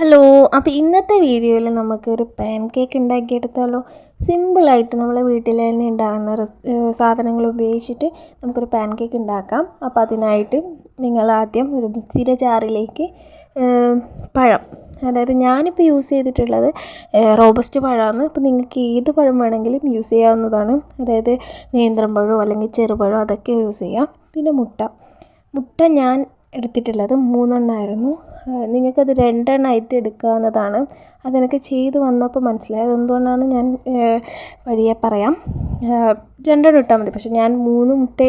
Hello അപ്പോൾ ഇന്നത്തെ വീഡിയോയിൽ നമുക്കൊരു പാൻ കേക്ക് ഉണ്ടാക്കിയെടുത്താലോ? സിമ്പിളായിട്ട് നമ്മളെ വീട്ടിൽ തന്നെ ഉണ്ടാകുന്ന സാധനങ്ങൾ ഉപയോഗിച്ചിട്ട് നമുക്കൊരു പാൻ കേക്ക് ഉണ്ടാക്കാം. അപ്പോൾ അതിനായിട്ട് നിങ്ങൾ ആദ്യം ഒരു മിക്സിയുടെ ജാറിലേക്ക് പഴം അതായത് ഞാനിപ്പോൾ യൂസ് ചെയ്തിട്ടുള്ളത് റോബസ്റ്റ് പഴമാണ്. അപ്പോൾ നിങ്ങൾക്ക് ഏത് പഴം വേണമെങ്കിലും യൂസ് ചെയ്യാവുന്നതാണ്. അതായത് നേന്ത്രം പഴമോ അല്ലെങ്കിൽ ചെറുപഴമോ അതൊക്കെ യൂസ് ചെയ്യാം. പിന്നെ മുട്ട. മുട്ട ഞാൻ എടുത്തിട്ടുള്ളത് മൂന്നെണ്ണമായിരുന്നു നിങ്ങൾക്കത് രണ്ടെണ്ണമായിട്ട് എടുക്കാവുന്നതാണ്. അതെനിക്ക് ചെയ്ത് വന്നപ്പോൾ മനസ്സിലായി എന്തുകൊണ്ടാണെന്ന് ഞാൻ വഴിയെ പറയാം. രണ്ടെണ്ണം ഇട്ടാൽ മതി. പക്ഷെ ഞാൻ മൂന്ന് മുട്ട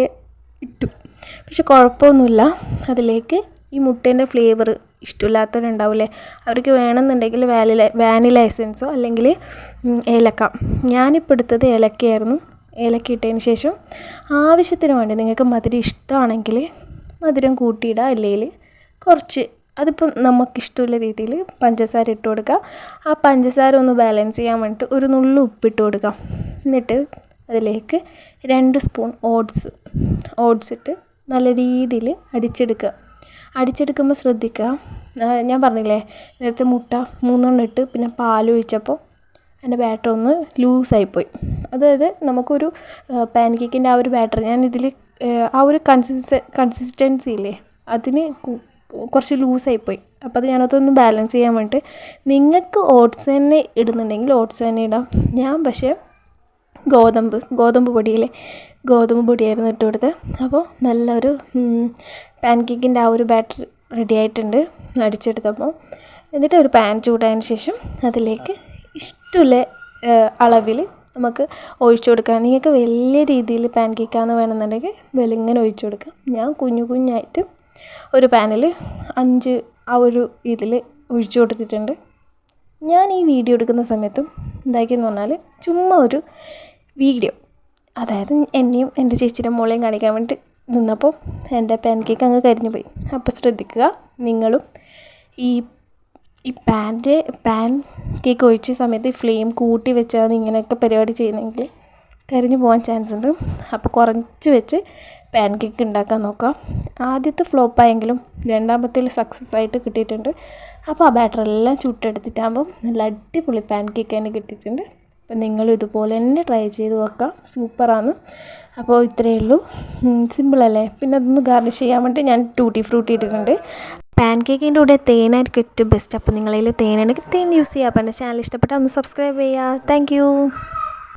ഇട്ടു. പക്ഷെ കുഴപ്പമൊന്നുമില്ല. അതിലേക്ക് ഈ മുട്ടേന്റെ ഫ്ലേവർ ഇഷ്ടമില്ലാത്തവരുണ്ടാവില്ലേ? അവർക്ക് വേണമെന്നുണ്ടെങ്കിൽ വാനില വാനില എസൻസോ അല്ലെങ്കിൽ ഏലക്ക. ഞാനിപ്പോൾ എടുത്തത് ഏലക്കയായിരുന്നു. ഏലക്ക ഇട്ടതിന് ശേഷം ആവശ്യത്തിന് വേണ്ടി നിങ്ങൾക്ക് മധുരം ഇഷ്ടമാണെങ്കിൽ മധുരം കൂട്ടിയിടുക അല്ലെങ്കിൽ കുറച്ച് അതിപ്പോൾ നമുക്കിഷ്ടമുള്ള രീതിയിൽ പഞ്ചസാര ഇട്ട് കൊടുക്കുക ആ പഞ്ചസാര ഒന്ന് ബാലൻസ് ചെയ്യാൻ വേണ്ടിയിട്ട് ഒരു നുള്ളു ഉപ്പിട്ട് കൊടുക്കുക എന്നിട്ട് അതിലേക്ക് രണ്ട് സ്പൂൺ ഓട്സ് ഓട്സ് ഇട്ട് നല്ല രീതിയിൽ അടിച്ചെടുക്കുക. അടിച്ചെടുക്കുമ്പോൾ ശ്രദ്ധിക്കുക. ഞാൻ പറഞ്ഞില്ലേ നേരത്തെ മുട്ട മൂന്നെണ്ണം ഇട്ട് പിന്നെ പാലൊഴിച്ചപ്പോൾ അതിന്റെ ബാറ്റർ ഒന്ന് ലൂസായിപ്പോയി അതായത് നമുക്കൊരു പാൻ കേക്കിന്റെ ആ ഒരു ബാറ്റർ ഞാൻ ഇതിൽ ആ ഒരു കൺസിസ്റ്റ കൺസിസ്റ്റൻസി ഇല്ലേ? അതിന് കുറച്ച് ലൂസായിപ്പോയി അപ്പോൾ അത് ഞാനതൊന്ന് ബാലൻസ് ചെയ്യാൻ വേണ്ടിയിട്ട് നിങ്ങൾക്ക് ഓട്സ് തന്നെ ഇടുന്നുണ്ടെങ്കിൽ ഓട്സ് തന്നെ ഇടാം. ഞാൻ പക്ഷേ ഗോതമ്പ് ഗോതമ്പ് പൊടിയിലെ ഗോതമ്പ് പൊടിയായിരുന്നു ഇട്ട് കൊടുത്തത് അപ്പോൾ നല്ലൊരു പാൻ കേക്കിന്റെ ആ ഒരു ബാറ്റർ റെഡി ആയിട്ടുണ്ട്. അടിച്ചെടുത്തപ്പോൾ എന്നിട്ട് ഒരു പാൻ ചൂടായതിന് ശേഷം അതിലേക്ക് ഇഷ്ടമുള്ള അളവിൽ നമുക്ക് ഒഴിച്ചു കൊടുക്കാം. നിങ്ങൾക്ക് വലിയ രീതിയിൽ പാൻ കേക്കാന്ന് വേണമെന്നുണ്ടെങ്കിൽ വെളിങ്ങനെ ഒഴിച്ചു കൊടുക്കാം. ഞാൻ കുഞ്ഞു കുഞ്ഞായിട്ട് ഒരു പാനിൽ അഞ്ച് ആ ഒരു ഇതിൽ ഒഴിച്ചു കൊടുത്തിട്ടുണ്ട്. ഞാൻ ഈ വീഡിയോ എടുക്കുന്ന സമയത്തും എന്താക്കിയെന്ന് പറഞ്ഞാൽ ചുമ്മാ ഒരു വീഡിയോ. അതായത് എന്നെയും എന്റെ ചേച്ചിയുടെ മോളെയും കാണിക്കാൻ വേണ്ടി നിന്നപ്പോൾ എന്റെ പാൻ കേക്ക് അങ്ങ് കരിഞ്ഞു പോയി അപ്പോൾ ശ്രദ്ധിക്കുക നിങ്ങളും ഈ ഈ പാന്റെ പാൻ കേക്ക് ഒഴിച്ച സമയത്ത് ഫ്ലെയിം കൂട്ടി വെച്ചാണ് ഇങ്ങനെയൊക്കെ പരിപാടി ചെയ്യുന്നതെങ്കിൽ കരിഞ്ഞു പോകാൻ ചാൻസ് ഉണ്ട്. അപ്പോൾ കുറച്ച് വെച്ച് പാൻ കേക്ക് ഉണ്ടാക്കാൻ നോക്കാം. ആദ്യത്തെ ഫ്ലോപ്പായെങ്കിലും രണ്ടാമത്തേൽ സക്സസ് ആയിട്ട് കിട്ടിയിട്ടുണ്ട്. അപ്പോൾ ആ ബാറ്റർ ബാറ്ററെല്ലാം ചുട്ടെടുത്തിട്ടാകുമ്പം നല്ല അടിപൊളി പാൻ കേക്ക് തന്നെ കിട്ടിയിട്ടുണ്ട്. അപ്പം നിങ്ങളും ഇതുപോലെ തന്നെ ട്രൈ ചെയ്ത് നോക്കാം. സൂപ്പറാണ് അപ്പോൾ ഇത്രയേ ഉള്ളൂ. സിമ്പിളല്ലേ പിന്നെ അതൊന്ന് ഗാർണിഷ് ചെയ്യാൻ വേണ്ടി ഞാൻ ടൂട്ടി ഫ്രൂട്ടി ഇട്ടിട്ടുണ്ട്. പാൻ കേക്കിന്റെ കൂടെ തേനായിരിക്കും ഏറ്റവും ബെസ്റ്റ് അപ്പോൾ നിങ്ങളതിൽ തേനാണെങ്കിൽ തേൻ യൂസ് ചെയ്യുക അപ്പോൾ എന്റെ ചാനൽ ഇഷ്ടപ്പെട്ടാൽ ഒന്ന് സബ്സ്ക്രൈബ് ചെയ്യുക. താങ്ക്